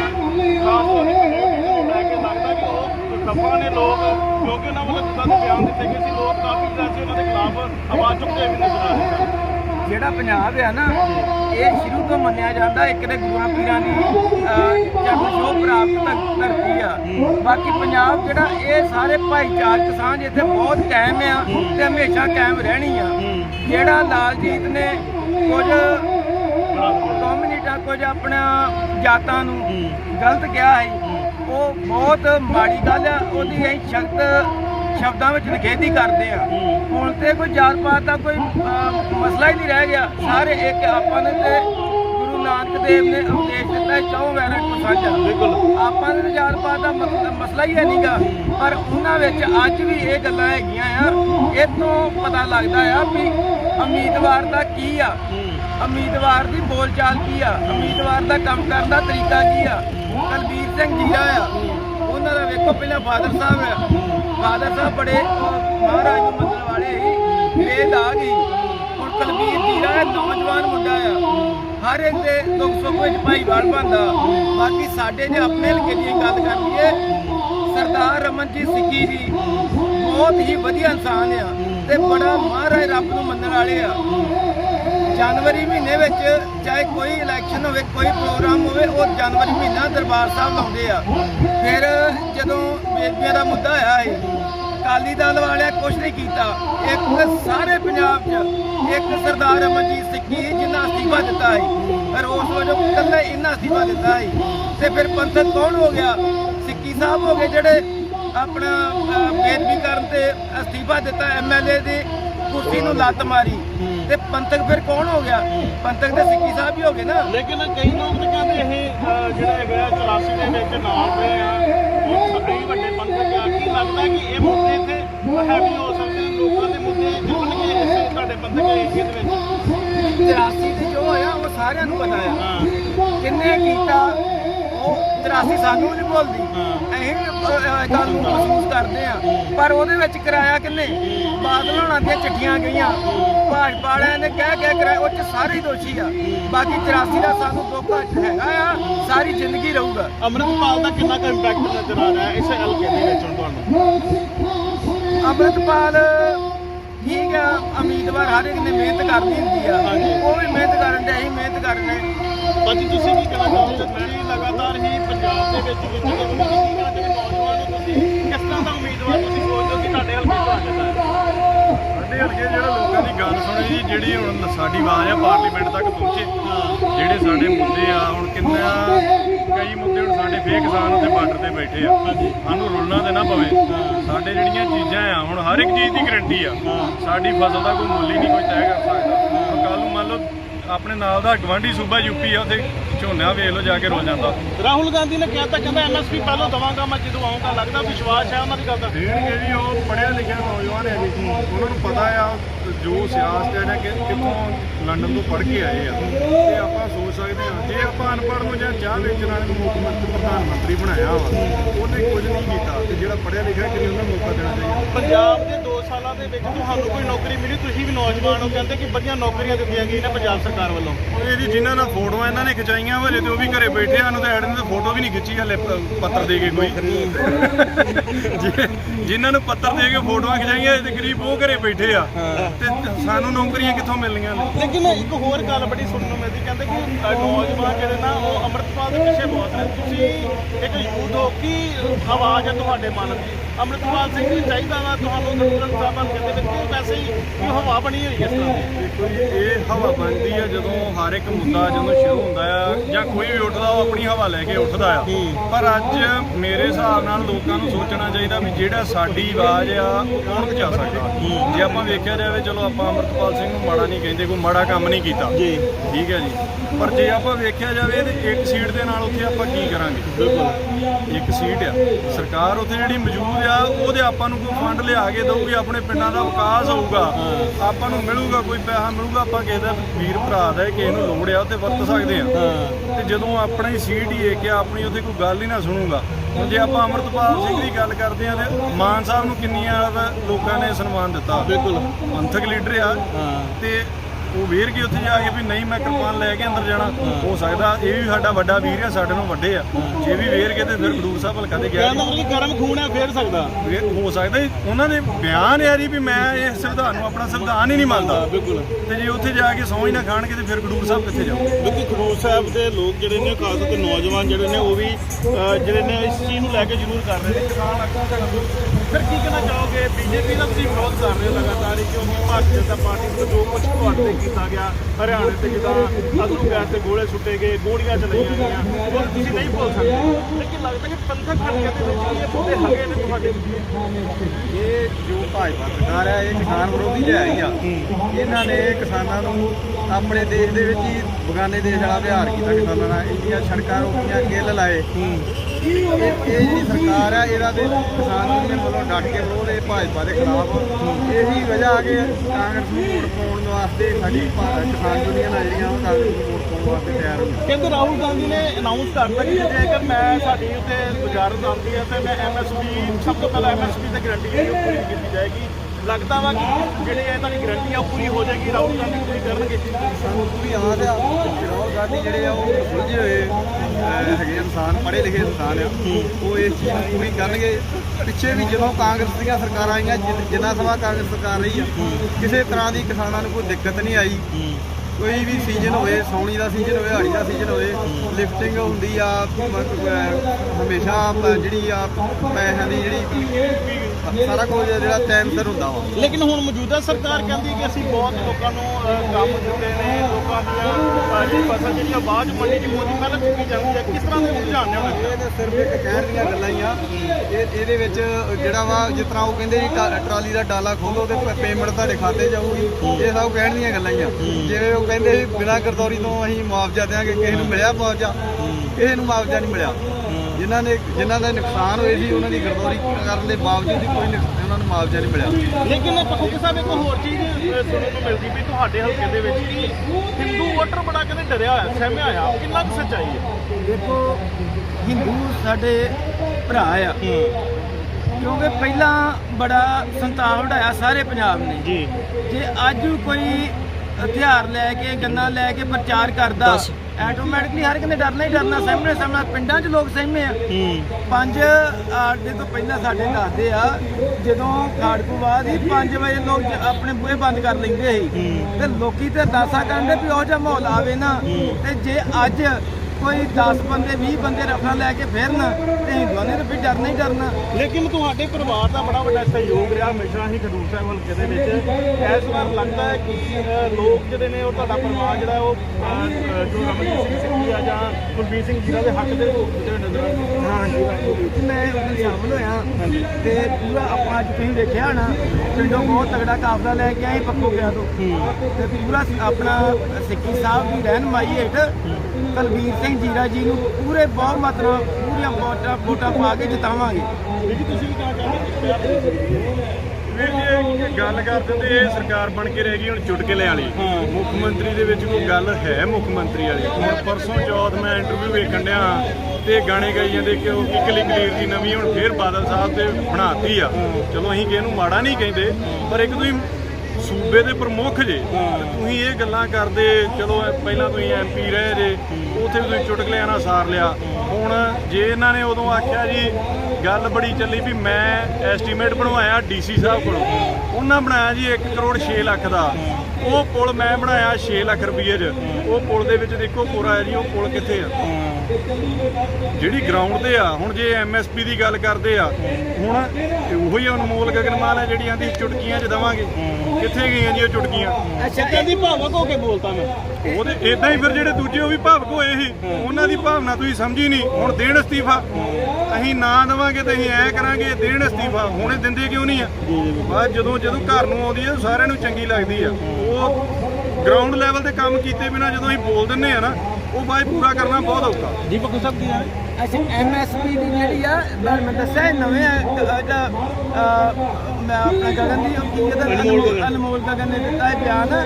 ਖਾਸ ਤੌਰ ਤੇ ਕਮਿਊਨਿਟੀ ਨੂੰ ਲੈ ਕੇ ਲੱਗਦਾ ਕਿ ਉਹ ਖਫਾ ਨੇ ਲੋਕ ਕਿਉਂਕਿ ਉਹਨਾਂ ਵੱਲੋਂ ਜਿੱਦਾਂ ਦੇ ਬਿਆਨ ਦਿੱਤੇ ਗਏ ਸੀ, ਲੋਕ ਕਾਫੀ ਜਿਹੜਾ ਉਹਨਾਂ ਦੇ ਖਿਲਾਫ ਆਵਾਜ਼ ਚੁੱਕਦੇ ਵੀ ਨਜ਼ਰ ਆ ਰਹੇ ਸਨ ਜਿਹੜਾ ਪੰਜਾਬ ਆ ਨਾ, ਇਹ ਸ਼ੁਰੂ ਤੋਂ ਮੰਨਿਆ ਜਾਂਦਾ ਇੱਕ ਤੇ ਗੁਰੂਆਂ ਪੀਰਾਂ ਦੀ ਚਰਨ ਛੋਹ ਪ੍ਰਾਪਤ ਧਰਤੀ ਆ। ਬਾਕੀ ਪੰਜਾਬ ਜਿਹੜਾ, ਇਹ ਸਾਰੇ ਭਾਈਚਾਰਕ ਸਾਂਝ ਇੱਥੇ ਬਹੁਤ ਕਾਇਮ ਆ ਤੇ ਹਮੇਸ਼ਾ ਕਾਇਮ ਰਹਿਣੀ ਆ। ਜਿਹੜਾ ਲਾਲਜੀਤ ਨੇ ਕੁਝ ਕਮਿਊਨਿਟੀਆਂ ਕੁਝ ਆਪਣਾ ਜਾਤਾਂ ਨੂੰ ਗਲਤ ਕਿਹਾ ਹੈ ਉਹ ਬਹੁਤ ਮਾੜੀ ਗੱਲ ਆ ਉਹਦੀ ਅਸੀਂ ਸ਼ਖਤ ਸ਼ਬਦਾਂ ਵਿੱਚ ਨਿਖੇਧੀ ਕਰਦੇ ਆ। ਹੁਣ ਤੇ ਕੋਈ ਜਾਤ ਪਾਤ ਦਾ ਕੋਈ ਅਹ, ਮਸਲਾ ਹੀ ਨਹੀਂ ਰਹਿ ਗਿਆ। ਸਾਰੇ ਇੱਕ ਆਪਾਂ ਨੇ ਤੇ ਗੁਰੂ ਨਾਨਕ ਦੇਵ ਨੇ ਉਪਦੇਸ਼ ਦਿੱਤਾ ਹੈ ਚੌ ਵੈਰਾਂ ਕੋ ਸਾਂਝਾ। ਬਿਲਕੁਲ। ਆਪਾਂ ਦੇ ਜਾਤ ਪਾਤ ਦਾ ਮਸ- ਮਸਲਾ ਹੀ ਹੈ ਨਹੀਂਗਾ ਪਰ ਉਹਨਾਂ ਵਿੱਚ ਅੱਜ ਵੀ ਇਹ ਗੱਲਾਂ ਹੈਗੀਆਂ ਆ। ਇਹ ਤੋਂ ਪਤਾ ਲੱਗਦਾ ਆ ਵੀ ਉਮੀਦਵਾਰ ਦਾ ਕੀ ਆ। ਉਮੀਦਵਾਰ ਦੀ ਬੋਲਚਾਲ ਕੀ ਆ? ਉਮੀਦਵਾਰ ਦਾ ਕੰਮ ਕਰਨ ਦਾ ਤਰੀਕਾ ਕੀ ਆ? ਕੁਲਬੀਰ ਸਿੰਘ ਜੀਰਾ ਆ ਉਹਨਾਂ ਦਾ ਵੇਖੋ ਪਹਿਲਾਂ ਫਾਦਰ ਸਾਹਿਬ। ਆ ਫਾਦਰ ਸਾਹਿਬ ਬੜੇ, ਮਹਾਰਾਜ ਨੂੰ ਮੰਨਣ ਵਾਲੇ ਸੀ। ਬੇਦਾਗ ਹੀ ਹੁਣ ਕੁਲਬੀਰ ਜੀਰਾ ਹੈ ਨੌਜਵਾਨ ਮੁੰਡਾ ਆ। ਹਰ ਇੱਕ ਦੇ ਦੁੱਖ ਸੁੱਖ ਵਿੱਚ ਭਾਈਵਾਲ ਬਣਦਾ। ਬਾਕੀ ਸਾਡੇ ਜੇ ਆਪਣੇ ਹਲਕੇ ਦੀ ਗੱਲ ਕਰ ਲਈਏ ਸਰਦਾਰ ਰਮਨਜੀਤ ਸਿੱਕੀ ਜੀ ਬਹੁਤ ਹੀ ਵਧੀਆ ਇਨਸਾਨ ਆ ਤੇ ਬੜਾ ਮਹਾਰਾਜ ਰੱਬ ਨੂੰ ਮੰਨਣ ਵਾਲੇ ਆ। ਜਨਵਰੀ ਮਹੀਨੇ ਵਿੱਚ ਚਾਹੇ ਕੋਈ ਇਲੈਕਸ਼ਨ ਹੋਵੇ ਕੋਈ ਪ੍ਰੋਗਰਾਮ ਹੋਵੇ ਉਹ ਜਨਵਰੀ ਮਹੀਨਾ ਦਰਬਾਰ ਸਾਹਿਬ ਲਾਉਂਦੇ ਆ। ਫਿਰ ਜਦੋਂ ਬੇਦਬੀਆਂ ਦਾ ਮੁੱਦਾ ਆਇਆ ਹੈ ਅਕਾਲੀ ਦਲ ਵਾਲਿਆਂ ਕੁਝ ਨਹੀਂ ਕੀਤਾ। ਇੱਕ ਸਾਰੇ ਪੰਜਾਬ 'ਚ ਇੱਕ ਸਰਦਾਰ ਅਮਨਜੀਤ ਸਿੱਖੀ ਸੀ ਜਿਨ੍ਹਾਂ ਅਸਤੀਫਾ ਦਿੱਤਾ ਸੀ ਪਰ ਉਸ ਵਜੋਂ ਕੱਲੇ ਇਹਨਾਂ ਅਸਤੀਫਾ ਦਿੱਤਾ ਸੀ। ਤੇ ਫਿਰ ਪੰਥਕ ਕੌਣ ਹੋ ਗਿਆ? ਸਿੱਖੀ ਸਾਹਿਬ ਹੋ ਗਏ ਜਿਹੜੇ ਆਪਣਾ ਅਹ, ਬੇਦਬੀ ਕਰਨ ਤੇ ਅਸਤੀਫਾ ਦਿੱਤਾ ਐਮਐਲਏ ਦੀ ਕੁਰਸੀ ਨੂੰ ਲੱਤ ਮਾਰੀ। ਤੇ ਪੰਥਕ ਫਿਰ ਕੌਣ ਹੋ ਗਿਆ? ਪੰਥਕ ਦੇ ਸਿੱਕੀ ਸਾਹਿਬ ਹੀ ਹੋ ਗਏ ਨਾ। ਲੇਕਿਨ ਕਈ ਲੋਕ ਤਾਂ ਕਹਿੰਦੇ ਇਹ ਅਹ, ਜਿਹੜਾ ਹੈਗਾ 84 ਦੇ ਵਿੱਚ ਨਾਲ ਪਏ ਆ। ਉਹ ਸਭੀ ਵੱਡੇ ਪੰਥਕ ਆ। ਕੀ ਲੱਗਦਾ ਕਿ ਇਹ ਮੁੱਦੇ ਇੱਥੇ ਹੈਵੀ ਹੋ ਸਕਦੇ ਨੇ ਲੋਕਾਂ ਦੇ ਮੁੱਦੇ ਜਿਉਣਗੇ ਇਸੇ ਤੁਹਾਡੇ ਪੰਥਕ ਏਰੀਏ ਦੇ ਵਿੱਚ। 83 ਤੇ ਜੋ ਹੋਇਆ ਉਹ ਸਾਰਿਆਂ ਨੂੰ ਪਤਾ ਆ। ਕਿੰਨੇ ਕੀਤਾ ਉਹ 83 ਸਾਨੂੰ ਨਹੀਂ ਭੁੱਲਦੀ। ਅਸੀਂ ਵੀ ਅਹ, ਗੱਲ ਨੂੰ ਮਹਿਸੂਸ ਕਰਦੇ ਆ। ਪਰ ਉਹਦੇ ਵਿੱਚ ਕਰਾਇਆ ਕਿੰਨੇ? ਬਾਦਲ ਹੋਣਾ ਦੀਆਂ ਚਿੱਠੀਆਂ ਗਈਆਂ। ਭਾਜਪਾ ਵਾਲਿਆਂ ਨੇ ਕਹਿ ਕਹਿ ਕਰਾਇਆ ਉਹ ਚ ਸਾਰੇ ਦੋਸ਼ੀ ਆ। ਬਾਕੀ 83 ਦਾ ਸਾਨੂੰ ਦੁੱਖ ਹੈਗਾ ਆ ਸਾਰੀ ਜ਼ਿੰਦਗੀ ਰਹੂਗਾ। ਅੰਮ੍ਰਿਤਪਾਲ ਦਾ ਕਿੰਨਾ ਕੁ ਇੰਪੈਕਟ ਨਜ਼ਰ ਆ ਰਿਹਾ ਇਸੇ ਹਲਕੇ ਦੇ ਵਿੱਚ ਹੁਣ ਤੁਹਾਨੂੰ? ਅੰਮ੍ਰਿਤਪਾਲ ਠੀਕ ਆ ਉਮੀਦਵਾਰ ਹਰ ਇੱਕ ਨੇ ਮਿਹਨਤ ਕਰਨੀ ਹੁੰਦੀ ਆ। ਉਹ ਵੀ ਮਿਹਨਤ ਕਰਨ ਦੇ ਅਸੀਂ ਮਿਹਨਤ ਕਰਨੇ ਬਾਜੀ ਤੁਸੀਂ ਕੀ ਕਹਿਣਾ ਚਾਹੋਗੇ? ਤੁਸੀਂ ਲਗਾਤਾਰ ਹੀ ਪੰਜਾਬ ਦੇ ਵਿੱਚ ਚਾਹੋਗੇ ਨੌਜਵਾਨ ਨੂੰ ਤੁਸੀਂ ਕਿਸ ਤਰ੍ਹਾਂ ਦਾ ਉਮੀਦਵਾਰ ਤੁਸੀਂ ਸੋਚਦੇ ਹੋ ਕਿ ਤੁਹਾਡੇ ਹਲਕੇ ਤੋਂ ਆ ਸਕਦਾ ਹੈ? ਸਾਡੇ ਹਲਕੇ ਜਿਹੜਾ ਲੋਕਾਂ ਦੀ ਗੱਲ ਸੁਣੇ ਜੀ ਜਿਹੜੀ ਹੁਣ ਸਾਡੀ ਆਵਾਜ਼ ਆ ਪਾਰਲੀਮੈਂਟ ਤੱਕ ਪਹੁੰਚੇ ਜਿਹੜੇ ਸਾਡੇ ਮੁੱਦੇ ਆ ਹੁਣ ਕਿੰਨਾ ਕਈ ਮੁੱਦੇ ਹੁਣ ਸਾਡੇ ਫੇਕ ਕਿਸਾਨ ਉੱਤੇ ਬਾਰਡਰ ਤੇ ਬੈਠੇ ਆ। ਸਾਨੂੰ ਰੁਲਣਾ ਤੇ ਨਾ ਪਵੇ। ਸਾਡੇ ਜਿਹੜੀਆਂ ਚੀਜ਼ਾਂ ਆ ਹੁਣ ਹਰ ਇੱਕ ਚੀਜ਼ ਦੀ ਗਰੰਟੀ ਆ। ਸਾਡੀ ਫਸਲ ਦਾ ਕੋਈ ਮੁੱਲ ਹੀ ਨਹੀਂ ਕੋਈ ਤੈਅ ਕਰ ਸਕਦਾ। ਕੱਲ ਨੂੰ ਮੰਨ ਲਓ ਆਪਣੇ ਨਾਲ ਦਾ ਗਵਾਂਢੀ ਸੂਬਾ ਯੂਪੀ ਆ ਉੱਥੇ। ਝੋਨਾ ਵੇਖ ਲਓ ਜਾ ਕੇ ਰੁਲ ਜਾਂਦਾ। ਰਾਹੁਲ ਗਾਂਧੀ ਨੇ ਕਿਹਾ ਤਾਂ ਕਹਿੰਦਾ ਐਮਐਸਪੀ ਪਹਿਲਾਂ ਦਵਾਂਗਾ ਮੈਂ ਜਦੋਂ ਆਉਂਗਾ ਲੱਗਦਾ ਵਿਸ਼ਵਾਸ ਹੈ ਉਹਨਾਂ ਦੀ ਗੱਲ ਦਾ। ਦੇਣਗੇ ਜੀ ਉਹ ਪੜਿਆ ਲਿਖਿਆ ਨੌਜਵਾਨ ਹੈ ਜੀ। ਉਹਨਾਂ ਨੂੰ ਪਤਾ ਆ ਜੋ ਸਿਆਸਤ ਹੈ ਕਿ ਕਿੱਥੋਂ ਲੰਡਨ ਤੋਂ ਪੜ੍ਹ ਕੇ ਆਏ ਆ। ਤੇ ਆਪਾਂ ਸੋਚ ਸਕਦੇ ਹਾਂ ਜੇ ਆਪਾਂ ਅਨਪੜ੍ਹ ਨੂੰ ਜਾਂ ਚਾਹ ਵੇਚਣ ਵਾਲੇ ਨੂੰ ਮੁੱਖ ਮੰਤਰੀ ਪ੍ਰਧਾਨ ਮੰਤਰੀ ਬਣਾਇਆ ਵਾ ਉਹਨੇ ਕੁਝ ਨਹੀਂ ਕੀਤਾ। ਤੇ ਜਿਹੜਾ ਪੜਿਆ ਲਿਖਿਆ ਕਿ ਉਹਨੂੰ ਮੌਕਾ ਦੇਣਾ ਚਾਹੀਦਾ। ਪੰਜਾਬ ਦੇ 2 ਸਾਲਾਂ ਦੇ ਵਿੱਚ ਤੁਹਾਨੂੰ ਕੋਈ ਨੌਕਰੀ ਮਿਲੀ? ਤੁਸੀਂ ਵੀ ਨੌਜਵਾਨ ਹੋ ਕਹਿੰਦੇ ਕਿ ਵਧੀਆ ਨੌਕਰੀਆਂ ਦਿੱਤੀਆਂ ਗਈਆਂ ਨੇ ਪੰਜਾਬ ਸਰਕਾਰ ਵੱਲੋਂ। ਉਹ ਇਹ ਜੀ ਜਿਨ੍ਹਾਂ ਨਾਲ ਫੋਟੋਆਂ ਇਹਨਾਂ ਨੇ ਖਿਚਾਈਆਂ ਹਲੇ ਤੇ ਉਹ ਵੀ ਘਰੇ ਬੈਠੇ ਆ ਨੂੰ ਐਡ ਨੇ ਤਾਂ ਫੋਟੋ ਵੀ ਨਹੀਂ ਖਿੱਚੀ ਹਲੇ ਪੱਤਰ ਦੇ ਕੇ ਕੋਈ। ਜਿਨ੍ਹਾਂ ਨੂੰ ਪੱਤਰ ਦੇ ਕੇ ਫੋਟੋਆਂ ਖਿਚਾਈਆਂ, ਇਹ ਤੇ ਗਰੀਬ ਉਹ ਘਰੇ ਬੈਠੇ ਆ। ਤੇ ਸਾਨੂੰ ਨੌਕਰੀਆਂ ਕਿੱਥੋਂ ਮਿਲਣੀਆਂ ਨੇ ਲੇਕਿਨ ਇੱਕ ਹੋਰ ਗੱਲ ਬੜੀ ਸੁਣਨ ਨੂੰ ਮਿਲਦੀ, ਕਹਿੰਦੇ ਕਿ ਨੌਜਵਾਨ ਜਿਹੜੇ ਨਾ, ਉਹ ਅੰਮ੍ਰਿਤਪਾਲ ਦੇ ਪਿੱਛੇ ਬਹੁਤ ਨੇ। ਤੁਸੀਂ ਇੱਕ ਯੂਥ ਹੋ ਕੀ ਆਵਾਜ਼ ਹੈ ਤੁਹਾਡੇ ਮਨ ਦੀ? ਅੰਮ੍ਰਿਤਪਾਲ ਸਿੰਘ ਨੂੰ ਚਾਹੀਦਾ ਵਾ ਤੁਹਾਨੂੰ ਦਰਸ਼ਨ ਸਾਹਿਬ ਹਲਕੇ ਦੇ ਵਿੱਚ ਕਿ ਵੈਸੇ ਹੀ ਇਹ ਹਵਾ ਬਣੀ ਹੋਈ ਹੈ ਇਸ ਤਰ੍ਹਾਂ ਦੀ? ਦੇਖੋ ਜੀ ਇਹ ਹਵਾ ਬਣਦੀ ਆ ਜਦੋਂ ਹਰ ਇੱਕ ਮੁੱਦਾ ਜਦੋਂ ਸ਼ੁਰੂ ਹੁੰਦਾ ਆ ਜਾਂ ਕੋਈ ਵੀ ਉੱਠਦਾ ਉਹ ਆਪਣੀ ਹਵਾ ਲੈ ਕੇ ਉੱਠਦਾ ਆ। ਪਰ ਅੱਜ ਮੇਰੇ ਹਿਸਾਬ ਨਾਲ ਲੋਕਾਂ ਨੂੰ ਸੋਚਣਾ ਚਾਹੀਦਾ ਵੀ ਜਿਹੜਾ ਸਾਡੀ ਆਵਾਜ਼ ਆ ਉਹ ਕੌਣ ਬਚਾ ਸਕਦਾ? ਜੇ ਆਪਾਂ ਵੇਖਿਆ ਜਾਵੇ ਚਲੋ ਆਪਾਂ ਅੰਮ੍ਰਿਤਪਾਲ ਸਿੰਘ ਨੂੰ ਮਾੜਾ ਨਹੀਂ ਕਹਿੰਦੇ ਕੋਈ ਮਾੜਾ ਕੰਮ ਨਹੀਂ ਕੀਤਾ। ਜੀ। ਠੀਕ ਹੈ ਜੀ। ਪਰ ਜੇ ਆਪਾਂ ਵੇਖਿਆ ਜਾਵੇ ਤੇ ਇੱਕ ਸੀਟ ਦੇ ਨਾਲ ਉੱਥੇ ਆਪਾਂ ਕੀ ਕਰਾਂਗੇ? ਬਿਲਕੁਲ। ਇੱਕ ਸੀਟ ਆ। ਸਰਕਾਰ ਉੱਥੇ ਜਿਹੜੀ ਮੌਜੂਦ ਆ ਉਹਦੇ ਆਪਾਂ ਨੂੰ ਕੋਈ ਫੰਡ ਲਿਆ ਕੇ ਦਊਗੀ ਆਪਣੇ ਪਿੰਡਾਂ ਦਾ ਵਿਕਾਸ ਹੋਊਗਾ। ਆਪਾਂ ਨੂੰ ਮਿਲੂਗਾ ਕੋਈ ਪੈਸਾ ਮਿਲੂਗਾ ਆਪਾਂ ਕਿਸੇ ਦਾ ਵੀਰ ਭਰਾ ਦਾ ਕਿਸੇ ਨੂੰ ਲੋੜ ਆ ਉੱਥੇ ਵਰਤ ਸਕਦੇ ਆ। ਤੇ ਜਦੋਂ ਆਪਣੀ ਸੀਟ ਹੀ ਇੱਕ ਆ ਆਪਣੀ ਉੱਥੇ ਕੋਈ ਗੱਲ ਹੀ ਨਾ ਸੁਣੂਗਾ। ਜੇ ਆਪਾਂ ਅਮਰਤਪਾਲ ਸਿੰਘ ਦੀ ਗੱਲ ਕਰਦੇ ਆ ਤੇ ਮਾਨ ਸਾਹਿਬ ਨੂੰ ਕਿੰਨੀਆਂ ਲੋਕਾਂ ਨੇ ਸਨਮਾਨ ਦਿੱਤਾ? ਬਿਲਕੁਲ। ਪੰਥਕ ਲੀਡਰ ਆ। ਤੇ ਉਹ ਵੇਰ ਕੇ ਉੱਥੇ ਜਾ ਕੇ ਵੀ ਨਹੀਂ ਮੈਂ ਕਿਰਪਾਨ ਲੈ ਕੇ ਅੰਦਰ ਜਾਣਾ ਹੋ ਸਕਦਾ ਇਹ ਵੀ ਸਾਡਾ ਵੱਡਾ ਵੀਰ ਆ ਸਾਡੇ ਨੂੰ ਵੱਡੇ ਆ। ਜੇ ਵੀ ਵੇਰ ਕੇ ਤੇ ਫਿਰ ਖਡੂਰ ਸਾਹਿਬ ਹਲਕਾ ਦੇ ਗਿਆ। ਕਹਿੰਦਾ ਕਿ ਗਰਮ ਖੂਨ ਹੈ ਫੇਰ ਸਕਦਾ। ਵੇ- ਹੋ ਸਕਦਾ ਉਹਨਾਂ ਦੇ ਬਿਆਨ ਆ ਰਹੀ ਵੀ ਮੈਂ ਇਹ ਸੰਵਿਧਾਨ ਨੂੰ ਆਪਣਾ ਸੰਵਿਧਾਨ ਹੀ ਨਹੀਂ ਮੰਨਦਾ। ਬਿਲਕੁਲ। ਤੇ ਜੇ ਉੱਥੇ ਜਾ ਕੇ ਸੌਂ ਹੀ ਨਾ ਖਾਣਗੇ ਤੇ ਫਿਰ ਖਡੂਰ ਸਾਹਿਬ ਕਿੱਥੇ ਜਾਓ ਕਿਉਂਕਿ ਖਡੂਰ ਸਾਹਿਬ ਦੇ ਲੋਕ ਜਿਹੜੇ ਨੇ ਖਾਸ ਕਰਕੇ ਨੌਜਵਾਨ ਜਿਹੜੇ ਨੇ ਉਹ ਵੀ ਅਹ, ਜਿਹੜੇ ਨੇ ਇਸ ਚੀਜ਼ ਨੂੰ ਲੈ ਕੇ ਜ਼ਰੂਰ ਕਰ ਰਹੇ ਨੇ। ਫਿਰ ਕੀ ਕਹਿਣਾ ਚਾਹੋਗੇ? ਬੀਜੇਪੀ ਦਾ ਤੁਸੀਂ ਵਿਰੋਧ ਕਰ ਰਹੇ ਹੋ ਲਗਾਤਾਰ ਹੀ, ਕਿਉਂਕਿ ਭਾਰਤੀ ਜਨਤਾ ਪਾਰਟੀ ਵੱਲੋਂ ਜੋ ਕੁਝ ਤੁਹਾਡੇ ਕੀਤਾ ਗਿਆ, ਹਰਿਆਣੇ ਤੇ ਜਿੱਦਾਂ ਅਸਲੂ ਗੈਸ ਤੇ ਗੋਲੇ ਸੁੱਟੇ ਗਏ, ਗੋਲੀਆਂ ਚਲਾਈਆਂ ਗਈਆਂ ਉਹ ਤੁਸੀਂ ਨਹੀਂ ਭੁੱਲ ਸਕਦੇ। ਲੇਕਿਨ ਲੱਗਦਾ ਕਿ ਪੰਥਕ ਹਲਕੇ ਦੇ ਵਿੱਚ ਇਹ ਮੁੱਦੇ ਹੈਗੇ ਨੇ ਤੁਹਾਡੇ। ਇਹ ਜੋ ਭਾਜਪਾ ਸਰਕਾਰ ਹੈ, ਇਹ ਕਿਸਾਨ ਵਿਰੋਧੀ ਹੈ ਹੀ ਆ। ਇਹਨਾਂ ਨੇ ਕਿਸਾਨਾਂ ਨੂੰ ਆਪਣੇ ਦੇਸ਼ ਦੇ ਵਿੱਚ ਹੀ ਬਗਾਨੇ ਦੇਸ਼ ਵਾਲਾ ਵਿਹਾਰ ਕੀਤਾ, ਕਿਸਾਨਾਂ ਨਾਲ ਇੰਨੀਆਂ ਸੜਕਾਂ ਰੋਕੀਆਂ ਕਿੱਲ ਲਾਏ। ਇਹ ਜਿਹੜੀ ਸਰਕਾਰ ਹੈ ਇਹਦਾ ਤੇ ਕਿਸਾਨ ਯੂਨੀਅਨ ਵੱਲੋਂ ਡਟ ਕੇ ਵਿਰੋਧ ਇਹ ਭਾਜਪਾ ਦੇ ਖਿਲਾਫ। ਇਹੀ ਵਜ੍ਹਾ ਆ ਕਿ ਕਾਂਗਰਸ ਨੂੰ ਵੋਟ ਪਾਉਣ ਵਾਸਤੇ ਸਾਡੀ ਭਾਰਤ ਕਿਸਾਨ ਯੂਨੀਅਨ ਆ ਜਿਹੜੀਆਂ ਉਹ ਕਾਂਗਰਸ ਨੂੰ ਵੋਟ ਪਾਉਣ ਵਾਸਤੇ ਤਿਆਰ ਹੋਈਆਂ ਕਹਿੰਦੇ ਰਾਹੁਲ ਗਾਂਧੀ ਨੇ ਅਨਾਉਂਸ ਕਰਤਾ ਕਿ ਜੇਕਰ ਮੈਂ ਸਾਡੀ ਉੱਤੇ ਗੁਜ਼ਾਰਤ ਆਉਂਦੀ ਹੈ ਤੇ ਮੈਂ ਐਮਐਸਪੀ ਸਭ ਤੋਂ ਪਹਿਲਾਂ ਐਮਐਸਪੀ ਤੇ ਗਰੰਟੀ ਜਿਹੜੀ ਉਹ ਪੂਰੀ ਕੀਤੀ ਜਾਏਗੀ। ਲੱਗਦਾ ਵਾ ਕਿ ਜਿਹੜੀ ਇਹ ਤੁਹਾਡੀ ਗਰੰਟੀ ਆ ਪੂਰੀ ਹੋ ਜਾਏਗੀ, ਰਾਹੁਲ ਗਾਂਧੀ ਪੂਰੀ ਕਰਨਗੇ? ਸਾਨੂੰ ਪੂਰੀ ਆਸ ਆ ਰਾਹੁਲ ਗਾਂਧੀ ਜਿਹੜੇ ਆ, ਉਹ ਸੁਲਝੇ ਹੋਏ ਹੈਗੇ ਇਨਸਾਨ ਪੜ੍ਹੇ ਲਿਖੇ ਇਨਸਾਨ ਆ, ਉਹ ਇਸ ਚੀਜ਼ ਨੂੰ ਪੂਰੀ ਕਰਨਗੇ। ਪਿੱਛੇ ਵੀ ਜਦੋਂ ਕਾਂਗਰਸ ਦੀਆਂ ਸਰਕਾਰਾਂ ਆਈਆਂ ਜਿੰਨਾ ਸਮਾਂ ਕਾਂਗਰਸ ਸਰਕਾਰ ਰਹੀ ਆ, ਕਿਸੇ ਤਰ੍ਹਾਂ ਦੀ ਕਿਸਾਨਾਂ ਨੂੰ ਕੋਈ ਦਿੱਕਤ ਨਹੀਂ ਆਈ। ਕੋਈ ਵੀ ਸੀਜ਼ਨ ਹੋਏ ਸੌਣੀ ਦਾ ਸੀਜ਼ਨ ਹੋਵੇ, ਹਾੜੀ ਦਾ ਸੀਜ਼ਨ ਹੋਵੇ ਲਿਫਟਿੰਗ ਹੁੰਦੀ ਆ ਹਮੇਸ਼ਾ ਜਿਹੜੀ ਆ, ਪੈਸਿਆਂ ਦੀ ਜਿਹੜੀ ਸਾਰਾ ਕੁਝ ਜਿਹੜਾ ਟਾਈਮ ਸਿਰ ਹੁੰਦਾ ਵਾ। ਲੇਕਿਨ ਹੁਣ ਮੌਜੂਦਾ ਸਰਕਾਰ ਕਹਿੰਦੀ ਕਿ ਅਸੀਂ ਬਹੁਤ ਲੋਕਾਂ ਨੂੰ ਅਹ, ਕੰਮ ਦਿੱਤੇ ਨੇ ਲੋਕਾਂ ਦੀਆਂ ਅਹ, ਜਿਹੜੀ ਫਸਲ ਜਿਹੜੀ ਆਵਾਜ਼ ਮੰਡੀ 'ਚ ਪਹੁੰਚੀ ਪਹਿਲਾਂ ਚੁੱਕੀ ਜਾਂਦੀ ਹੈ। ਕਿਸ ਤਰ੍ਹਾਂ ਦੇ ਰੁਝਾਨ ਨੇ ਦੇ ਇਹ ਤਾਂ ਸਿਰਫ ਇੱਕ ਕਹਿਣ ਦੀਆਂ ਗੱਲਾਂ ਹੀ ਆ। ਇਹ ਇਹਦੇ ਵਿੱਚ ਜਿਹੜਾ ਵਾ ਜਿਸ ਤਰ੍ਹਾਂ ਉਹ ਕਹਿੰਦੇ ਜੀ ਟਾ- ਟਰਾਲੀ ਦਾ ਡਾਲਾ ਖੋਲੋ ਤੇ ਪੇਮੈਂਟ ਤੁਹਾਡੇ ਖਾਤੇ 'ਚ ਆਊਗੀ ਇਹ ਸਭ ਕਹਿਣ ਦੀਆਂ ਗੱਲਾਂ ਹੀ ਆ। ਜਿਵੇਂ ਉਹ ਕਹਿੰਦੇ ਸੀ ਬਿਨਾਂ ਗਰਦੌਰੀ ਤੋਂ ਅਸੀਂ ਮੁਆਵਜ਼ਾ ਦੇਵਾਂਗੇ ਕਿਸੇ ਨੂੰ ਮਿਲਿਆ ਮੁਆਵਜ਼ਾ? ਕਿਸੇ ਨੂੰ ਮੁਆਵਜ਼ਾ ਨਹੀਂ ਮਿਲਿਆ। ਜਿਨ੍ਹਾਂ ਨੇ ਜਿਨ੍ਹਾਂ ਦਾ ਨੁਕਸਾਨ ਹੋਏ ਸੀ ਉਹਨਾਂ ਦੀ ਗਰਦੌਰੀ ਕਰਨ ਦੇ ਬਾਵਜੂਦ ਵੀ ਕੋਈ ਨੁਕ- ਉਹਨਾਂ ਨੂੰ ਮੁਆਵਜ਼ਾ ਨਹੀਂ ਮਿਲਿਆ। ਲੇਕਿਨ ਪਖੋਕੇ ਸਾਹਿਬ ਇੱਕ ਹੋਰ ਚੀਜ਼ ਅਹ, ਸੁਣਨ ਨੂੰ ਮਿਲਦੀ ਵੀ ਤੁਹਾਡੇ ਹਲਕੇ ਦੇ ਵਿੱਚ ਕਿ ਹਿੰਦੂ ਵੋਟਰ ਬੜਾ ਕਹਿੰਦੇ ਡਰਿਆ ਹੋਇਆ ਸਹਿਮਿਆ ਹੋਇਆ। ਕਿੰਨਾ ਕੁ ਸੱਚਾਈ ਹੈ? ਦੇਖੋ ਹਿੰਦੂ ਸਾਡੇ ਭਰਾ ਆ। ਕਿਉਂਕਿ ਪਹਿਲਾਂ ਬੜਾ ਸੰਤਾਪ ਢਾਇਆ ਸਾਰੇ ਪੰਜਾਬ ਨੇ। ਜੀ। ਜੇ ਅੱਜ ਕੋਈ ਹਥਿਆਰ ਲੈ ਕੇ ਗੰਨਾ ਲੈ ਕੇ ਪ੍ਰਚਾਰ ਕਰਦਾ ਆਟੋਮੈਟਿਕਲੀ ਹਰ ਇੱਕ ਨੇ ਡਰਨਾ ਹੀ ਡਰਨਾ ਸਾਹਮਣੇ ਸਾਹਮਣੇ ਪਿੰਡਾਂ 'ਚ ਲੋਕ ਸਹਿਮੇ ਆ। ਪੰਜ ਆੜੇ ਤੋਂ ਪਹਿਲਾਂ ਸਾਡੇ ਦੱਸਦੇ ਆ ਜਦੋਂ ਖਾੜਕੂ ਬਾਅਦ ਹੀ 5 ਵਜੇ ਲੋਕ ਆਪਣੇ ਬੂਹੇ ਬੰਦ ਕਰ ਲੈਂਦੇ ਸੀ। ਤੇ ਲੋਕੀ ਤੇ ਦਾਸਾ ਕਰਦੇ ਵੀ ਉਹ ਜਿਹਾ ਮਾਹੌਲ ਆਵੇ ਨਾ। ਤੇ ਜੇ ਅੱਜ ਕੋਈ 10 ਬੰਦੇ 20 ਬੰਦੇ ਰਫਾ ਲੈ ਕੇ ਫਿਰਨ ਤੇ ਹਿੰਦੂਆਂ ਨੇ ਤਾਂ ਵੀ ਡਰਨਾ ਹੀ ਡਰਨਾ। ਲੇਕਿਨ ਤੁਹਾਡੇ ਪਰਿਵਾਰ ਦਾ ਬੜਾ ਵੱਡਾ ਸਹਿਯੋਗ ਰਿਹਾ ਹਮੇਸ਼ਾ ਹੀ ਖਡੂਰ ਸਾਹਿਬ ਹਲਕੇ ਦੇ ਵਿੱਚ। ਇਸ ਵਾਰ ਲੱਗਦਾ ਹੈ ਕਿ ਲੋਕ ਜਿਹੜੇ ਨੇ ਉਹ ਤੁਹਾਡਾ ਪਰਿਵਾਰ ਜਿਹੜਾ ਉਹ ਜੋ ਰਮਨਜੀਤ ਸਿੰਘ ਸਿੱਧੀ ਆ ਜਾਂ ਕੁਲਬੀਰ ਸਿੰਘ ਜੀਰਾ ਦੇ ਹੱਕ ਦੇ ਵਿੱਚ ਨਜ਼ਰ ਆਉਂਦੇ ਨੇ। ਹਾਂਜੀ ਮੈਂ ਸ਼ਾਮਲ ਹੋਇਆ ਤੇ ਪੂਰਾ ਆਪਾਂ ਅੱਜ ਤੁਸੀਂ ਦੇਖਿਆ ਹੋਣਾ ਪਿੰਡੋਂ ਬਹੁਤ ਤਗੜਾ ਕਾਫਲਾ ਲੈ ਕੇ ਆਏ ਪੱਕੋ ਗਿਆ ਤੋਂ। ਤੇ ਪੂਰਾ ਆਪਣਾ ਸਿੱਖੀ ਸਾਹਿਬ ਦੀ ਰਹਿਨਮਾਈ ਹੇਠ ਕਲਬੀਰ ਸਿੰਘ ਜੀਰਾ ਜੀ ਨੂੰ ਪੂਰੇ ਬਹੁਤ ਮਤਲਬ ਪੂਰੀਆਂ ਵੋਟਾਂ ਵੋਟਾਂ ਪਾ ਕੇ ਜਿਤਾਵਾਂਗੇ। ਵੀਰ ਜੀ ਇਹ ਗੱਲ ਕਰਦੇ ਤੇ ਇਹ ਸਰਕਾਰ ਬਣ ਕੇ ਰਹਿ ਗਈ ਹੁਣ ਚੁਟਕਲੇ ਵਾਲੀ। ਮੁੱਖ ਮੰਤਰੀ ਦੇ ਵਿੱਚ ਕੋਈ ਗੱਲ ਹੈ ਮੁੱਖ ਮੰਤਰੀ ਵਾਲੀ? ਹੁਣ ਪਰਸੋਂ ਚੌਥ ਮੈਂ ਇੰਟਰਵਿਊ ਵੇਖਣ ਡਿਆ ਤੇ ਗਾਣੇ ਗਾਈ ਜਾਂਦੇ ਕਿ ਉਹ ਕਿਕਲੀ ਕਲੀਰ ਦੀ ਨਵੀਂ ਹੁਣ ਫੇਰ ਬਾਦਲ ਸਾਹਿਬ ਤੇ ਬਣਾਤੀ ਆ। ਚਲੋ ਅਸੀਂ ਕਿਸੇ ਨੂੰ ਮਾੜਾ ਨਹੀਂ ਕਹਿੰਦੇ ਪਰ ਇੱਕ ਤੁਸੀਂ ਸੂਬੇ ਦੇ ਪ੍ਰਮੁੱਖ ਜੇ ਤੁਸੀਂ ਇਹ ਗੱਲਾਂ ਕਰਦੇ ਚਲੋ ਪਹਿਲਾਂ ਤੁਸੀਂ ਐਮਪੀ ਰਹੇ ਜੇ ਉਥੇ ਵੀ ਤੁਸੀਂ ਚੁਟਕਲਿਆਂ ਨਾਲ ਸਾਰ ਲਿਆ। ਹੁਣ ਜੇ ਇਹਨਾਂ ਨੇ ਉਦੋਂ ਆਖਿਆ ਜੀ, ਗੱਲ ਬੜੀ ਚੱਲੀ ਵੀ ਮੈਂ ਐਸਟੀਮੇਟ ਬਣਵਾਇਆ ਡੀਸੀ ਸਾਹਿਬ ਕੋਲੋਂ। ਉਹਨਾਂ ਬਣਾਇਆ ਜੀ 1 ਕਰੋੜ 6 ਲੱਖ ਦਾ। ਉਹ ਪੁਲ ਮੈਂ ਬਣਾਇਆ 6 ਲੱਖ ਰੁਪਏ 'ਚ। ਉਹ ਪੁਲ ਦੇ ਵਿੱਚ ਦੇਖੋ ਕੋਰਾ ਹੈ ਜੀ, ਉਹ ਪੁਲ ਕਿੱਥੇ ਆ? ਜਿਹੜੀ ਗਰਾਊਂਡ ਤੇ ਆ ਹੁਣ ਜੇ ਐਮਐਸਪੀ ਦੀ ਗੱਲ ਕਰਦੇ ਆ ਹੁਣ ਉਹੀ ਅਨਮੋਲ ਗਗਨਮਾਲ ਹੈ ਜਿਹੜੀ ਆਂਦੀ ਚੁਟਕੀਆਂ 'ਚ ਦਵਾਂਗੇ। ਕਿੱਥੇ ਗਈਆਂ ਜੀ ਉਹ ਚੁਟਕੀਆਂ? ਅੱਛਾ ਕਹਿੰਦੀ ਭਾਵਕ ਹੋ ਕੇ ਬੋਲਤਾ ਮੈਂ। ਉਹਦੇ ਇਦਾਂ ਹੀ ਫਿਰ ਜਿਹੜੇ ਦੂਜੇ ਉਹ ਵੀ ਭਾਵਕ ਹੋਏ ਸੀ ਉਹਨਾਂ ਦੀ ਭਾਵਨਾ ਤੁਸੀਂ ਸਮਝੀ ਨਹੀਂ। ਹੁਣ ਦੇਣ ਅਸਤੀਫਾ ਅਸੀਂ ਨਾ ਦੇਵਾਂਗੇ ਤੇ ਅਸੀਂ ਐ ਕਰਾਂਗੇ ਦੇਣ ਅਸਤੀਫਾ ਹੁਣੇ ਦਿੰਦੇ ਕਿਉਂ ਨਹੀਂ ਆ? ਬਾਅਦ ਜਦੋਂ ਜਦੋਂ ਘਰ ਨੂੰ ਆਉਂਦੀ ਆ ਸਾਰਿਆਂ ਨੂੰ ਚੰਗੀ ਲੱਗਦੀ ਆ। ਉਹ ਗਰਾਊਂਡ ਲੈਵਲ ਤੇ ਕੰਮ ਕੀਤੇ ਬਿਨਾ ਜਦੋਂ ਅਸੀਂ ਬੋਲ ਦਿੰਨੇ ਆ ਨਾ ਉਹ ਬਾਈ ਪੂਰਾ ਕਰਨਾ ਬਹੁਤ ਔਖਾ। ਦੀਪਕ ਸਾਹਿਬ ਕੀ ਹੈ ਅੱਛਾ ਐਮਐਸਪੀ ਦੀ ਜਿਹੜੀ ਆ ਮੈਂ ਮੈਂ ਦੱਸਿਆ ਇਹ ਨਵੇਂ ਆ, ਅ, ਮੈਂ ਆਪਣਾ ਗਗਨ ਦੀ ਉਹ ਕੀ ਕਹਿੰਦਾ ਅਨਮੋਲ ਅਨਮੋਲ ਗਗਨ। ਨੇ ਦਿੱਤਾ ਇਹ ਬਿਆਨ।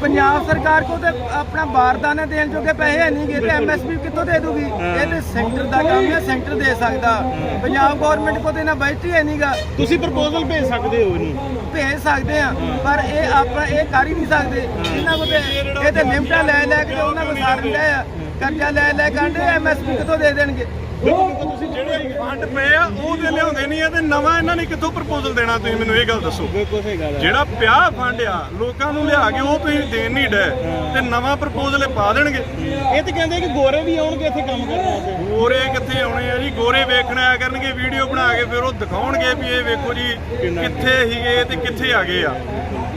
ਪੰਜਾਬ ਸਰਕਾਰ ਕੋ ਤੇ ਆਪਣਾ ਬਾਰਦਾਨਾ ਦੇਣ ਜੋਗੇ ਪੈਸੇ ਹੈ ਨਹੀਂ ਗੇ ਤੇ ਐਮਐਸਪੀ ਕਿੱਥੋਂ ਦੇ ਦੂਗੀ? ਇਹ ਤੇ ਸੈਂਟਰ ਦਾ ਕੰਮ ਹੈ ਸੈਂਟਰ ਦੇ ਸਕਦਾ। ਪੰਜਾਬ ਗਵਰਨਮੈਂਟ ਕੋ ਤੇ ਨਾ ਬਜਟ ਹੀ ਨਹੀਂਗਾ ਤੁਸੀਂ ਪ੍ਰਪੋਜ਼ਲ ਭੇਜ ਸਕਦੇ ਹੋ ਇਹਨੂੰ। ਭੇਜ ਸਕਦੇ ਆ ਪਰ ਇਹ ਆਪਣਾ ਇਹ ਕਰ ਹੀ ਨਹੀਂ ਸਕਦੇ। ਇਹਨਾਂ ਕੋ ਤੇ ਇਹ ਤੇ ਲਿਮਟਾਂ ਲੈ ਲੈ ਕੇ ਤੇ ਉਹਨਾਂ ਕੋ ਸਾਰ ਲਿਆ ਆ। ਕਰਜ਼ਾ ਲੈ ਲੈ ਕੇ ਆਂਦੇ ਐਮਐਸਪੀ ਕਿੱਥੋਂ ਦੇ ਦੇਣਗੇ? ਤੁਸੀਂ ਜਿਹੜੇ ਫੰਡ ਪਏ ਆ ਉਹ ਤੇ ਲਿਆਉਂਦੇ ਨਹੀਂ ਆ ਤੇ ਨਵਾਂ ਇਹਨਾਂ ਨੇ ਕਿੱਥੋਂ ਪ੍ਰਪੋਜ਼ਲ ਦੇਣਾ ਤੁਸੀਂ ਮੈਨੂੰ ਇਹ ਗੱਲ ਦੱਸੋ। ਜਿਹੜਾ ਪਿਆ ਫੰਡ ਆ ਲੋਕਾਂ ਨੂੰ ਲਿਆ ਕੇ ਉਹ ਤੁਸੀਂ ਦੇਣ ਨਹੀਂ ਡੇ ਤੇ ਨਵਾਂ ਪ੍ਰਪੋਜ਼ਲ ਪਾ ਦੇਣਗੇ। ਇਹ ਤੇ ਕਹਿੰਦੇ ਕਿ ਗੋਰੇ ਵੀ ਆਉਣਗੇ ਇੱਥੇ ਕੰਮ ਕਰਨ ਗੋਰੇ ਕਿੱਥੇ ਆਉਣੇ ਆ ਜੀ? ਗੋਰੇ ਵੇਖਣ ਆਇਆ ਕਰਨਗੇ ਵੀਡੀਓ ਬਣਾ ਕੇ ਫਿਰ ਉਹ ਦਿਖਾਉਣਗੇ ਵੀ ਇਹ ਵੇਖੋ ਜੀ ਕਿੱਥੇ ਸੀਗੇ ਤੇ ਕਿੱਥੇ ਆ ਗਏ ਆ।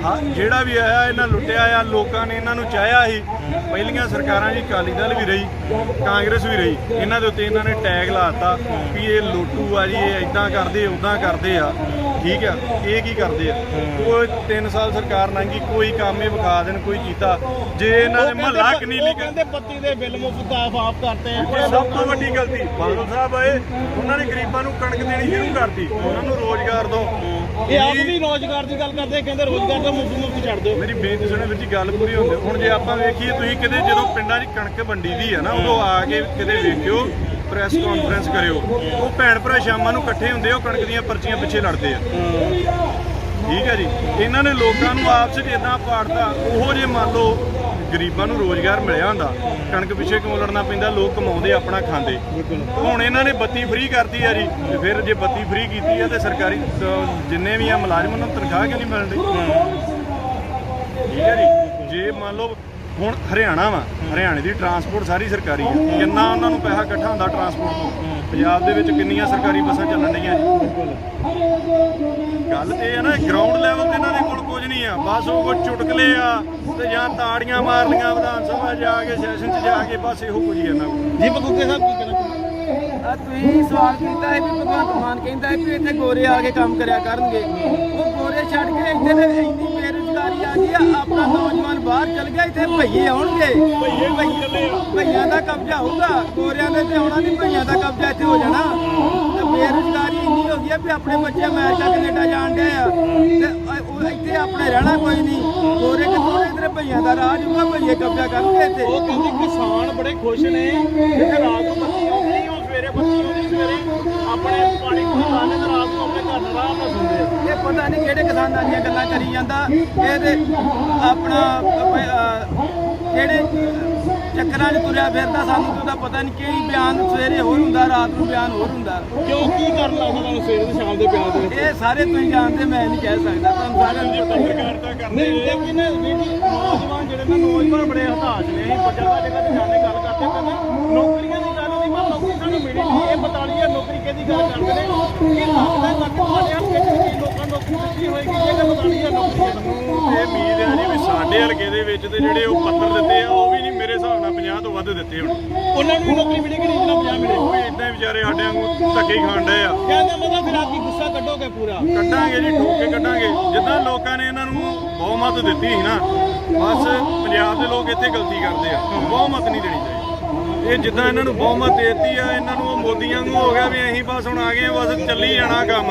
ਹਾਂ ਜਿਹੜਾ ਵੀ ਆਇਆ ਇਹਨਾਂ ਲੁੱਟਿਆ ਆ ਲੋਕਾਂ ਨੇ ਇਹਨਾਂ ਨੂੰ ਚਾਹਿਆ ਸੀ। ਪਹਿਲੀਆਂ ਸਰਕਾਰਾਂ ਜੀ ਅਕਾਲੀ ਦਲ ਵੀ ਰਹੀ ਕਾਂਗਰਸ ਵੀ ਰਹੀ ਇਹਨਾਂ ਦੇ ਉੱਤੇ ਇਹਨਾਂ ਨੇ ਟੈਗ ਲਾਤਾ ਵੀ ਇਹ ਲੋਟੂ ਆ ਜੀ ਇਹ ਇਦਾਂ ਕਰਦੇ ਉਦਾਂ ਕਰਦੇ ਆ ਠੀਕ ਆ ਇਹ ਕੀ ਕਰਦੇ ਆ? ਕੋਈ 3 ਸਾਲ ਸਰਕਾਰ ਲੰਘੀ ਕੋਈ ਕੰਮ ਇਹ ਵਿਖਾ ਦੇਣ ਕੋਈ ਕੀਤਾ ਜੇ ਇਹਨਾਂ ਨੇ ਮਹੱਲਾ ਕਨੀਲੀ ਕਹਿੰਦੇ ਬੱਤੀ ਦੇ ਬਿੱਲ ਮੁਫਤ ਆਫ ਆਫ ਕਰਤੇ ਆ। ਸਭ ਤੋਂ ਵੱਡੀ ਗਲਤੀ ਬਾਦਲ ਸਾਹਿਬ ਆਏ ਉਹਨਾਂ ਨੇ ਗਰੀਬਾਂ ਨੂੰ ਕਣਕ ਦੇਣੀ ਸ਼ੁਰੂ ਕਰਤੀ ਉਹਨਾਂ ਨੂੰ ਰੋਜ਼ਗਾਰ ਦਿਓ। ਇਹ ਆਪ ਵੀ ਰੋਜ਼ਗਾਰ ਦੀ ਗੱਲ ਕਰਦੇ, ਕਹਿੰਦੇ ਰੋਜ਼ਗਾਰ ਦਾ ਮੁਫਤ ਮੁਫਤ ਛੱਡ ਦਿਓ। ਮੇਰੀ ਬੇਨਤੀ ਸੁਣੋ ਵੀਰ ਜੀ, ਗੱਲ ਪੂਰੀ ਹੁੰਦੀ ਹੁਣ ਜੇ ਆਪਾਂ ਵੇਖੀਏ, ਤੁਸੀਂ ਕਿਤੇ ਜਦੋਂ ਪਿੰਡਾਂ 'ਚ ਕਣਕ ਵੰਡੀ ਦੀ ਆ ਨਾ, ਉਦੋਂ ਆ ਕੇ ਕਿਤੇ ਵੇਖਿਓ, ਪ੍ਰੈਸ ਕਾਨਫਰੰਸ ਕਰਿਓ, ਉਹ ਭੈਣ ਭਰਾ ਸ਼ਾਮਾਂ ਨੂੰ ਇਕੱਠੇ ਹੁੰਦੇ ਉਹ ਕਣਕ ਦੀਆਂ ਪਰਚੀਆਂ ਪਿੱਛੇ ਲੜਦੇ ਆ। ਠੀਕ ਹੈ ਜੀ? ਇਹਨਾਂ ਨੇ ਲੋਕਾਂ ਨੂੰ ਆਪਸ ਵਿੱਚ ਇਦਾਂ ਪਾੜਦਾ ਉਹੋ ਜੇ ਮੰਨ ਲਓ ਗਰੀਬਾਂ ਨੂੰ ਰੋਜ਼ਗਾਰ ਮਿਲਿਆ ਹੁੰਦਾ ਕਣਕ ਪਿੱਛੇ ਕਿਉਂ ਲੜਨਾ ਪੈਂਦਾ ਲੋਕ ਕਮਾਉਂਦੇ ਆਪਣਾ ਖਾਂਦੇ। ਹੁਣ ਇਹਨਾਂ ਨੇ ਬੱਤੀ ਫ੍ਰੀ ਕਰਤੀ ਆ ਜੀ ਤੇ ਫਿਰ ਜੇ ਬੱਤੀ ਫ੍ਰੀ ਕੀਤੀ ਆ ਤੇ ਸਰਕਾਰੀ ਜਿੰਨੇ ਵੀ ਆ ਮੁਲਾਜ਼ਮਾਂ ਨੂੰ ਤਨਖਾਹ ਕਿਉਂ ਨਹੀਂ ਮਿਲਦੀ ਠੀਕ ਹੈ ਜੀ? ਜੇ ਮੰਨ ਲਓ ਹੁਣ ਹਰਿਆਣਾ ਵਾ ਹਰਿਆਣੇ ਦੀ ਟਰਾਂਸਪੋਰਟ ਸਾਰੀ ਸਰਕਾਰੀ ਆ ਕਿੰਨਾ ਉਹਨਾਂ ਨੂੰ ਪੈਸਾ ਇਕੱਠਾ ਹੁੰਦਾ ਟਰਾਂਸਪੋਰਟ ਤੋਂ? ਪੰਜਾਬ ਦੇ ਵਿੱਚ ਕਿੰਨੀਆਂ ਸਰਕਾਰੀ ਬੱਸਾਂ ਚੱਲਣ ਡਈਆਂ? ਜੀ ਗੱਲ ਤੇ ਇਹ ਹੈ ਨਾ ਗਰਾਊਂਡ ਲੈਵਲ ਤੇ ਇਹਨਾਂ ਦੇ ਕੋਲ ਕੁਝ ਨਹੀਂ ਆ। ਬਸ ਉਹ ਕੁਝ ਚੁਟਕਲੇ ਆ ਤੇ ਜਾਂ ਤਾੜੀਆਂ ਮਾਰ ਲੀਆਂ ਵਿਧਾਨ ਸਭਾ ਜਾ ਕੇ ਸੈਸ਼ਨ 'ਚ ਜਾ ਕੇ ਬਸ ਇਹੋ ਕੁਝ ਹੀ ਇਹਨਾਂ ਕੋਲ। ਜੀ ਬਕੂਕੇ ਸਾਹਿਬ ਕੀ ਕਹਿਣਾ ਆ ਤੁਸੀਂ ਸਵਾਲ ਕੀਤਾ ਹੈ ਮਾਨ ਕਹਿੰਦਾ ਹੈ ਵੀ ਇੱਥੇ ਗੋਰੇ ਆ ਕੇ ਕੰਮ ਕਰਿਆ ਕਰਨਗੇ। ਉਹ ਗੋਰੇ ਛੱਡ ਕੇ ਇੱਥੇ ਤੇ ਇੰਨੀ ਬੇਰੁਜ਼ਗਾਰੀ ਆ ਆਪਣਾ ਨੌਜਵਾਨ ਬਾਹਰ ਚਲ ਗਿਆ ਇੱਥੇ ਭਈਏ ਆਉਣਗੇ। ਭਈਏ ਭਈਆਂ ਦਾ ਕਬਜ਼ਾ ਹੋਊਗਾ ਗੋਰਿਆਂ ਦੇ ਤੇ ਆਉਣਾ ਨਹੀਂ ਭਈਆਂ ਦਾ ਕਬਜ਼ਾ ਇੱਥੇ ਹੋ ਜਾਣਾ। ਤੇ ਬੇਰੁਜ਼ਗਾਰੀ ਇੰਨੀ ਹੋ ਗਈ ਆ ਵੀ ਆਪਣੇ ਬੱਚੇ ਅਮਰੀਕਾ ਕੈਨੇਡਾ ਜਾਣ ਡਏ ਆ। ਤੇ ਇੱਥੇ ਆਪਣੇ ਰਹਿਣਾ ਕੋਈ ਨਹੀਂ। ਗੋਰੇ ਕਿੱਥੋਂ ਇੱਧਰ ਭਈਆਂ ਦਾ ਰਾਜ ਹੋਊਗਾ ਭਈਏ ਕਬਜ਼ਾ ਕਰਨਗੇ ਇੱਥੇ। ਉਹ ਕਹਿੰਦੇ ਕਿਸਾਨ ਬੜੇ ਖੁਸ਼ ਨੇ। ਜਿੱਥੇ ਰਾਤ ਨੂੰ ਬੱਤੀ ਆਉਂਦੀ ਉਹ ਸਵੇਰੇ ਬੱਤੀ ਆਉਂਦੀ ਸਵੇਰੇ ਆਪਣੇ ਪਾਣੀ ਨੂੰ ਲਾਣੇ ਤੇ ਰਾਤ ਨੂੰ ਆਪਣੇ ਘਰ ਨਾਲ ਸੌਂਦੇ ਆ। ਇਹ ਪਤਾ ਨਹੀਂ ਕਿਹੜੇ ਕਿਸਾਨਾਂ ਦੀਆਂ ਗੱਲਾਂ ਕਰੀ ਜਾਂਦਾ। ਇਹ ਤੇ ਆਪਣਾ ਕਿਹੜੇ ਚੱਕਰਾਂ 'ਚ ਤੁਰਿਆ ਫਿਰਦਾ ਸਾਨੂੰ ਤਾਂ ਪਤਾ ਨਹੀਂ ਕਿਹੜੀ ਬਿਆਨ ਸਵੇਰੇ ਹੋਰ ਹੁੰਦਾ ਰਾਤ ਨੂੰ ਬਿਆਨ ਹੋਰ ਹੁੰਦਾ। ਕਿਉਂ ਕੀ ਕਰਨ ਲੱਗਦਾ ਤੁਹਾਨੂੰ ਸਵੇਰੇ ਤੇ ਸ਼ਾਮ ਦੇ ਪਿਆਰ ਦੇ ਇਹ ਸਾਰੇ ਤੁਸੀਂ ਜਾਣਦੇ ਮੈਂ ਨਹੀਂ ਕਹਿ ਸਕਦਾ ਤੁਹਾਨੂੰ ਸਾਰਿਆਂ ਨੂੰ ਪਤਾ। ਪੱਤਰਕਾਰਤਾ ਨਹੀਂ ਲੇਕਿਨ ਨੌਜਵਾਨ ਜਿਹੜੇ ਨੇ ਨੌਜਵਾਨ ਬੜੇ ਹਤਾਸ਼ ਨੇ ਅਸੀਂ ਜਗ੍ਹਾ ਜਗ੍ਹਾ ਤੇ ਜਾਂਦੇ ਗੱਲ ਕਰਦੇ ਕਹਿੰਦੇ ਨੌਕਰੀਆਂ ਮਿਲੀ ਨਹੀਂ ਇਹ 42000 ਨੌਕਰੀ ਕਿਹਦੀ ਗੱਲ ਕਰਦੇ ਨੇ। ਇਹ ਲੱਗਦਾ ਲੱਗ ਤੁਹਾਡੇ ਹਲਕੇ ਚ ਵੀ ਲੋਕਾਂ ਨੂੰ ਨੌਕਰੀ ਦਿੱਤੀ ਹੋਏਗੀ ਜੇਕਰ 42000 ਨੌਕਰੀ ਹੈ ਤਾਂ। ਇਹ ਉਮੀਦ ਹੈ ਜੀ ਵੀ ਸਾਡੇ ਹਲਕੇ ਦੇ ਵਿੱਚ ਤੇ ਜਿਹੜੇ ਉਹ ਪੱਤਰ ਦਿੱਤੇ ਆ ਉਹ ਵੀ ਨਹੀਂ ਮੇਰੇ ਹਿਸਾਬ ਨਾਲ 50 ਤੋਂ ਵੱਧ ਦਿੱਤੇ ਹੋਣ। ਉਹਨਾਂ ਨੂੰ ਵੀ ਨੌਕਰੀ ਮਿਲੇਗੀ ਨਹੀਂ ਜਿੰਨਾ 50 ਮਿਲੇ? ਉਹ ਇਦਾਂ ਹੀ ਵਿਚਾਰੇ ਸਾਡੇ ਵਾਂਗੂ ਧੱਕੇ ਡਏ ਆ। ਕਹਿੰਦਾ ਮਤਲਬ ਫਿਰ ਆਪਕੀ ਗੁੱਸਾ ਕੱਢੋਗੇ ਪੂਰਾ। ਕੱਢਾਂਗੇ ਜੀ ਠੋਕ ਕੇ ਕੱਢਾਂਗੇ। ਜਿੱਦਾਂ ਲੋਕਾਂ ਨੇ ਇਹਨਾਂ ਨੂੰ ਬਹੁਮਤ ਦਿੱਤੀ ਸੀ ਨਾ ਬਸ ਪੰਜਾਬ ਦੇ ਲੋਕ ਇੱਥੇ ਗਲਤੀ ਕਰਦੇ ਆ। ਬਹੁਮਤ ਨਹੀਂ ਦੇਣੀ ਚਾਹੀਦੀ। ਇਹ ਜਿੱਦਾਂ ਇਹਨਾਂ ਨੂੰ ਬਹੁਮਤ ਦੇਤੀ ਆ ਇਹਨਾਂ ਨੂੰ ਉਹ ਮੋਦੀਆਂ ਨੂੰ ਹੋ ਗਿਆ ਵੀ ਅਸੀਂ ਬਸ ਹੁਣ ਆ ਗਏ ਆ, ਬਸ ਚੱਲੀ ਜਾਣਾ ਕੰਮ।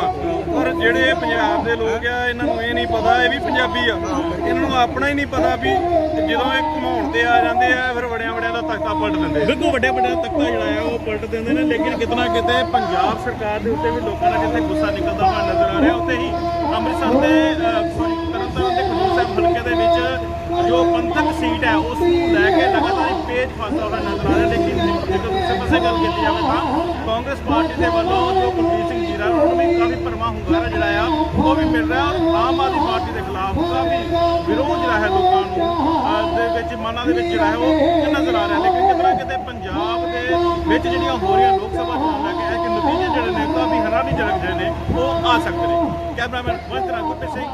ਪਰ ਜਿਹੜੇ ਪੰਜਾਬ ਦੇ ਲੋਕ ਆ ਇਹਨਾਂ ਨੂੰ ਇਹ ਨਹੀਂ ਪਤਾ ਇਹ ਵੀ ਪੰਜਾਬੀ ਆ। ਇਹਨਾਂ ਨੂੰ ਆਪਣਾ ਹੀ ਨਹੀਂ ਪਤਾ ਵੀ ਜਦੋਂ ਇਹ ਘਮਾਉਣ ਤੇ ਆ ਜਾਂਦੇ ਆ ਫਿਰ ਵੜਿਆਂ ਵੜਿਆਂ ਦਾ ਤਖਤਾ ਪਲਟ ਦਿੰਦੇ ਬਿਲਕੁਲ ਵੱਡੇ ਵੱਡੇ ਤਖਤਾ ਜਿਹੜਾ ਆ ਉਹ ਪਲਟ ਦਿੰਦੇ ਨੇ ਲੇਕਿਨ ਕਿਤਨਾ ਕਿਤੇ ਪੰਜਾਬ ਸਰਕਾਰ ਦੇ ਉੱਤੇ ਵੀ ਲੋਕਾਂ ਦਾ ਜਿੱਥੇ ਗੁੱਸਾ ਨਿਕਲਦਾ ਹੋਇਆ ਨਜ਼ਰ ਆ ਰਿਹਾ ਉੱਥੇ ਹੀ ਜੋ ਪੰਥਕ ਸੀਟ ਹੈ, ਉਸ ਨੂੰ ਲੈ ਕੇ ਲਗਾਤਾਰ ਇੱਕ ਪੇਜ ਫਸਦਾ ਹੋਇਆ ਨਜ਼ਰ ਆ ਰਿਹਾ, ਲੇਕਿਨ ਜੇਕਰ ਦੂਸਰੇ ਪਾਸੇ ਗੱਲ ਕੀਤੀ ਜਾਵੇ ਤਾਂ ਕਾਂਗਰਸ ਪਾਰਟੀ ਦੇ ਵੱਲੋਂ ਜੋ ਕੁਲਦੀਪ ਸਿੰਘ ਜੀਰਾ, ਉਹਨਾਂ ਨੂੰ ਵੀ ਕਾਫੀ ਪਰਮਾ ਹੁੰਗਾਰਾ ਜਿਹੜਾ ਆ, ਉਹ ਵੀ ਮਿਲ ਰਿਹਾ, ਔਰ ਆਮ ਆਦਮੀ ਪਾਰਟੀ ਦੇ ਖਿਲਾਫ ਕਾਫੀ ਵਿਰੋਧ ਜਿਹੜਾ ਹੈ ਲੋਕਾਂ ਨੂੰ ਦੇ ਵਿੱਚ ਮਨਾਂ ਦੇ ਵਿੱਚ ਜਿਹੜਾ ਹੈ, ਉਹ ਨਜ਼ਰ ਆ ਰਿਹਾ, ਲੇਕਿਨ ਕਿਤੇ ਨਾ ਕਿਤੇ ਪੰਜਾਬ ਦੇ ਵਿੱਚ ਜਿਹੜੀਆਂ ਹੋ ਰਹੀਆਂ ਲੋਕ ਸਭਾ ਚੋਣਾਂ ਲੈ ਕੇ, ਇਹ ਕਿ ਨਤੀਜੇ ਜਿਹੜੇ ਨੇ, ਕਾਫੀ ਹੈਰਾਨੀਜਨਕ ਜਿਹੜੇ ਨੇ, ਉਹ ਆ ਸਕਦੇ ਨੇ। ਕੈਮਰਾਮੈਨ ਵੰਤਰਾ ਗੁਰਪ੍ਰੀਤ ਸਿੰਘ